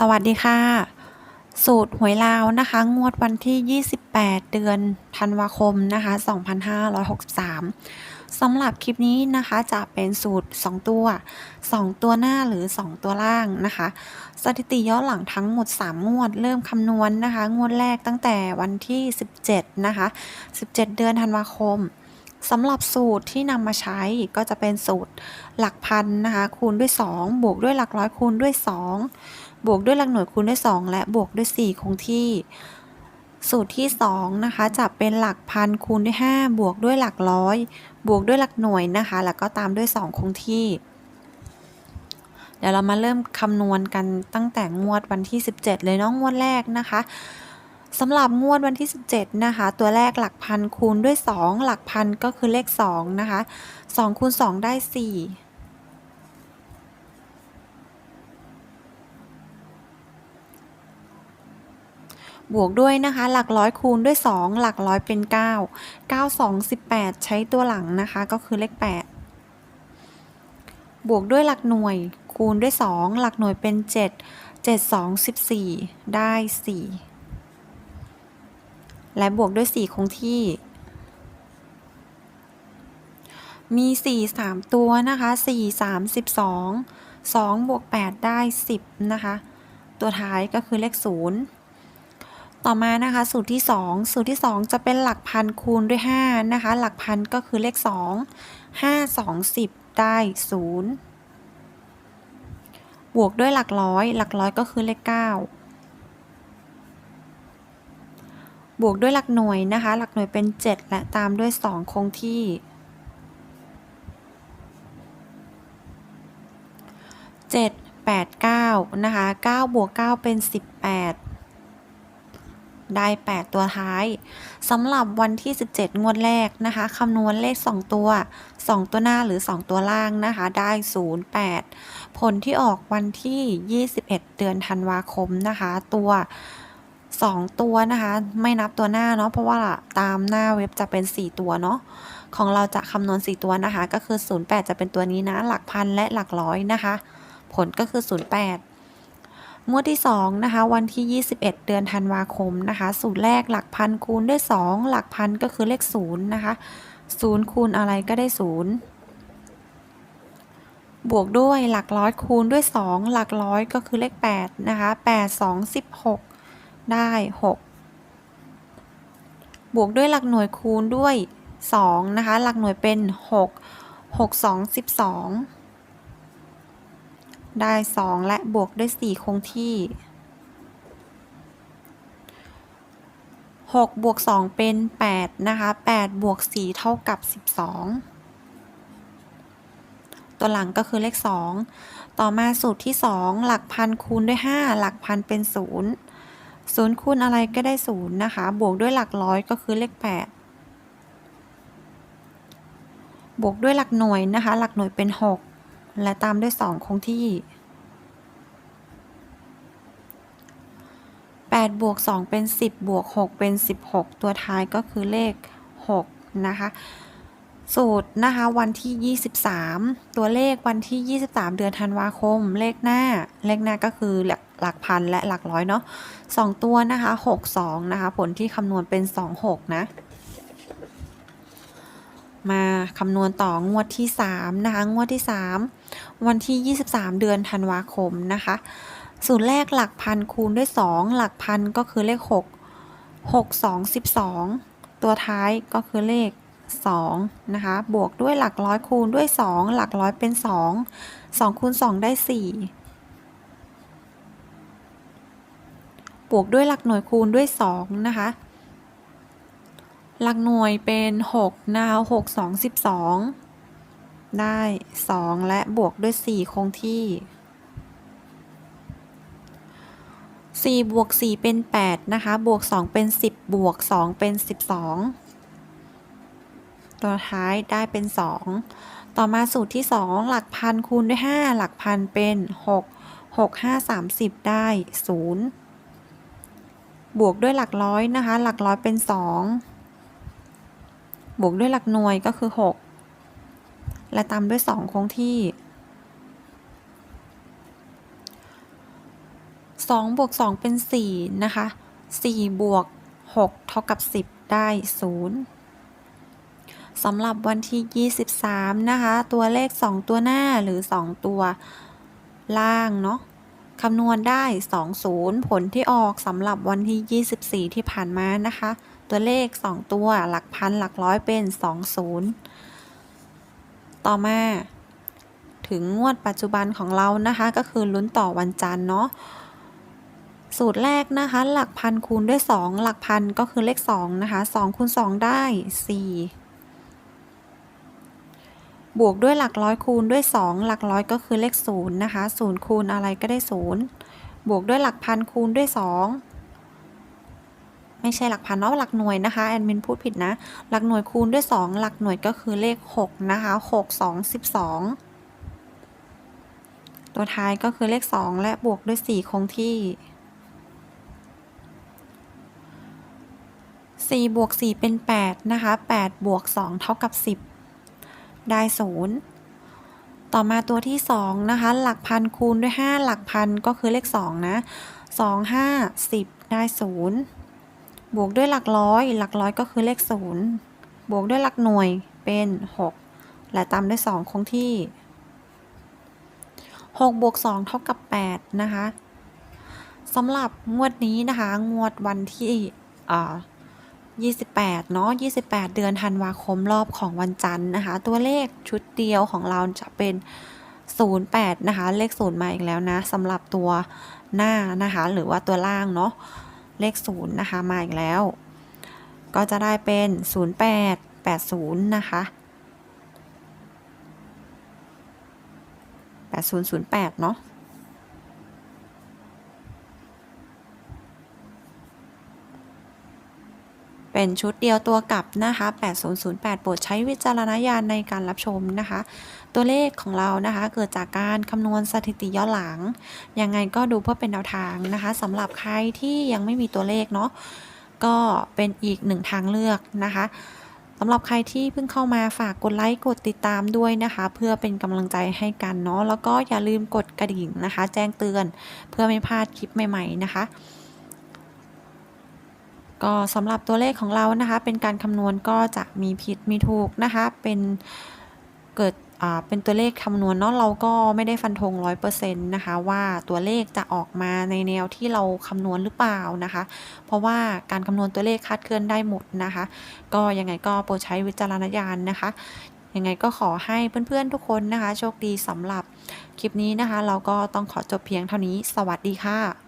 สวัสดีค่ะ สูตรหวยลาวนะคะ งวดวันที่ 28 เดือนธันวาคมนะคะ 2563 สำหรับคลิปนี้นะคะจะเป็นสูตร 2 ตัว 2 ตัวหน้าหรือ 2 ตัวล่างนะคะ สถิติย้อนหลังทั้งหมด 3 งวด เริ่มคำนวณนนะคะ งวดแรกตั้งแต่วันที่ 17 นะคะ 17 เดือนธันวาคม สำหรับสูตรที่นำมาใช้ก็จะเป็นสูตรหลักพันนะคะคูณด้วย 2 บวกด้วยหลักร้อยคูณด้วย 2 บวกด้วยหลักหน่วยคูณด้วย 2 และบวกด้วย 4 คงที่ สูตรที่2นะคะจะเป็นหลักพันคูณด้วย 5 บวกด้วยหลักร้อย บวกด้วยหลักหน่วยนะคะ แล้วก็ตามด้วย 2 คงที่ เดี๋ยวเรามาเริ่มคำนวณกันตั้งแต่งวดวันที่ 17 เลยเนาะงวดแรกนะคะ สำหรับงวดวันที่ 17 นะคะ ตัวแรกหลักพันคูณด้วย 2 หลักพันก็คือเลข 2 นะคะ 2 คูณ 2 ได้ 4บวกด้วยนะคะ หลักร้อยคูณด้วย 2 หลักร้อยเป็น 9 9 2 18 ใช้ตัวหลังนะคะก็คือเลข 8 บวกด้วยหลักหน่วยคูณด้วย 2 หลักหน่วยเป็น 7 7 2 14 ได้ 4 และบวกด้วย 4 คงที่ มี 4 3 ตัวนะคะ 4 3 12 2บวก8ได้ 10 นะคะ ตัวท้ายก็คือเลข 0 ต่อมานะคะ สูตรที่ 2 สูตรที่ 2 จะเป็นหลักพันคูณด้วย 5 นะคะ หลักพันก็คือเลข 2 5 2 10 ได้ 0 บวกด้วยหลักร้อย หลักร้อยก็คือเลข 9 บวกด้วยหลักหน่วยนะคะ หลักหน่วยเป็น 7 และตามด้วย 2 คงที่ 7 8 9 นะคะ 9 บวก 9 เป็น 18 ได้ 8 ตัวท้ายสำหรับวันที่ 17 งวดแรกนะคะคำนวณเลข 2 ตัว 2 ตัวหน้าหรือ 2 ตัวล่างนะคะ ได้ 08 ผลที่ออกวันที่ 21 เดือนธันวาคมนะคะ ตัว 2 ตัวนะคะ ไม่นับตัวหน้าเนาะเพราะว่าตามหน้าเว็บจะเป็น 4 ตัวเนาะของเราจะคำนวณ 4 ตัวนะคะ ก็คือ 08 จะเป็นตัวนี้นะ หลักพันและหลักร้อยนะคะ ผลก็คือ 08 งวดที่ 2 นะคะ วันที่ 21 เดือนธันวาคมนะคะ สูตรแรกหลักพันคูณด้วย 2 หลักพันก็คือเลข0นะคะ0คูณอะไรก็ได้ 0บวกด้วยหลักร้อยคูณด้วย 2 หลักร้อยก็คือเลข 8 นะคะ 8 2 16 ได้ 6 บวกด้วยหลักหน่วยคูณด้วย 2 นะคะ หลักหน่วยเป็น 6 6 2 12 ได้ 2 และบวกด้วย 4 คงที่ 6 บวก 2 เป็น 8 นะคะ 8 บวก 4 เท่ากับ 12 ตัวหลังก็คือเลข 2 ต่อมาสูตรที่ 2 หลักพันคูณด้วย 5 หลักพันเป็น 0 0คูณอะไรก็ได้0นะคะ บวกด้วยหลักร้อยก็คือเลข 8 บวกด้วยหลักหน่วยนะคะ หลักหน่วยเป็น 6 และตามด้วย 2 คงที่ 8 บวก 2 เป็น 10 บวก 6 เป็น 16 ตัวท้ายก็คือเลข 6 นะคะ สูตรนะคะวันที่ 23 ตัวเลขวันที่ 23 เดือนธันวาคม เลขหน้า เลขหน้าก็คือหลักหลักพันและหลักร้อยเนาะ2ตัวนะคะ6 2นะคะ ผลที่คำนวณเป็น 2 6 นะ มาคำนวณต่องวดที่ 3 นะคะ งวดที่ 3 วันที่ 23 เดือนธันวาคมนะคะ สูตรแรกหลักพันคูณด้วย 2 หลักพันก็คือเลข 6 6 2 12 ตัวท้ายก็คือเลข 2นะคะบวกด้วยหลักร้อยคูณด้วย 2 หลักร้อยเป็น 2 2คูณ2 ได้ 4 บวกด้วยหลักหน่วยคูณด้วย 2 นะคะ หลักหน่วยเป็น6นะคะ6 2 12 ได้ 2 และบวกด้วย 4 คงที่4บวก4เป็น 8 นะคะ บวก 2 เป็น 10 บวก 2 เป็น 12 ตัวท้ายได้เป็น 2 ต่อมาสูตรที่ 2 หลักพันคูณด้วย 5 หลักพันเป็น 6 6 5 30 ได้ 0 บวกด้วยหลักร้อยนะคะ หลักร้อยเป็น 2 บวกด้วยหลักหน่วยก็คือ 6 และตามด้วย 2 คงที่2บวก2เป็น 4 นะคะ4บวก6เท่ากับ 10 ได้ 0 สำหรับวันที่ 23 นะคะ ตัวเลข 2 ตัวหน้าหรือ 2 ตัวล่างเนาะคำนวณได้ 20 ผลที่ออกสำหรับวันที่ 24 ที่ผ่านมานะคะ ตัวเลข 2 ตัวหลักพันหลักร้อยเป็น 20 ต่อมาถึงงวดปัจจุบันของเรานะคะ ก็คือลุ้นต่อวันจันทร์เนาะสูตรแรกนะคะ หลักพันคูณด้วย 2 หลักพันก็คือเลข 2 นะคะ2คูณ2ได้ 4 บวกด้วยหลักร้อยคูณด้วย 2 หลักร้อยก็คือเลข0นะคะ0คูณอะไรก็ได้ 0 บวกด้วยหลักพันคูณด้วย 2 ไม่ใช่หลักพันเนาะหลักหน่วยนะคะแอดมินพูดผิดนะ หลักหน่วยคูณด้วย 2 หลักหน่วยก็คือเลข6นะคะ6 2 12 ตัวท้ายก็คือเลข 2 และบวกด้วย 4 คงที่4บวก4เป็น 8 นะคะ8บวก2เท่ากับ 10 ได้ 0 ต่อมาตัวที่ 2 นะคะ หลักพันคูณด้วย 5 หลักพันก็คือเลข 2 นะ 2 5 10 ได้ 0 บวกด้วยหลักร้อย หลักร้อยก็คือเลข 0 บวกด้วยหลักหน่วยเป็น 6 และตามด้วย 2 คงที่ 6 บวก 2 เท่ากับ 8 นะคะสำหรับงวดนี้นะคะ งวดวันที่อ่า 28 เนาะ 28 เดือนธันวาคมรอบของวันจันทร์นะคะ ตัวเลขชุดเดียวของเราจะเป็น 08 นะคะ เลข 0 มาอีกแล้วนะสำหรับตัวหน้านะคะ หรือว่าตัวล่างเนาะ เลข 0 นะคะ มาอีกแล้ว ก็จะได้เป็น 08 80 นะคะ 8008 เนาะ เป็นชุดเดียวตัวกลับนะคะ 8008 โปรดใช้วิจารณญาณในการรับชมนะคะ ตัวเลขของเรานะคะ เกิดจากการคำนวณสถิติย้อนหลัง ยังไงก็ดูเพื่อเป็นแนวทางนะคะสำหรับใครที่ยังไม่มีตัวเลขเนาะ ก็เป็นอีกหนึ่งทางเลือกนะคะสำหรับใครที่เพิ่งเข้ามาฝากกดไลค์กดติดตามด้วยนะคะ เพื่อเป็นกำลังใจให้กันเนาะแล้วก็อย่าลืมกดกระดิ่งนะคะ แจ้งเตือนเพื่อไม่พลาดคลิปใหม่ ๆ นะคะ ก็สำหรับตัวเลขของเรานะคะ เป็นการคำนวณก็จะมีผิดมีถูกนะคะ เป็นเกิดเป็นตัวเลขคำนวณเนาะเราก็ไม่ได้ฟันธงร้อยเปอร์เซ็นต์นะคะว่าตัวเลขจะออกมาในแนวที่เราคำนวณหรือเปล่านะคะ เพราะว่าการคำนวณตัวเลขคาดเคลื่อนได้หมดนะคะ ก็ยังไงก็โปรดใช้วิจารณญาณนะคะยังไงก็ขอให้เพื่อนๆทุกคนนะคะ โชคดีสำหรับคลิปนี้นะคะ เราก็ต้องขอจบเพียงเท่านี้ สวัสดีค่ะ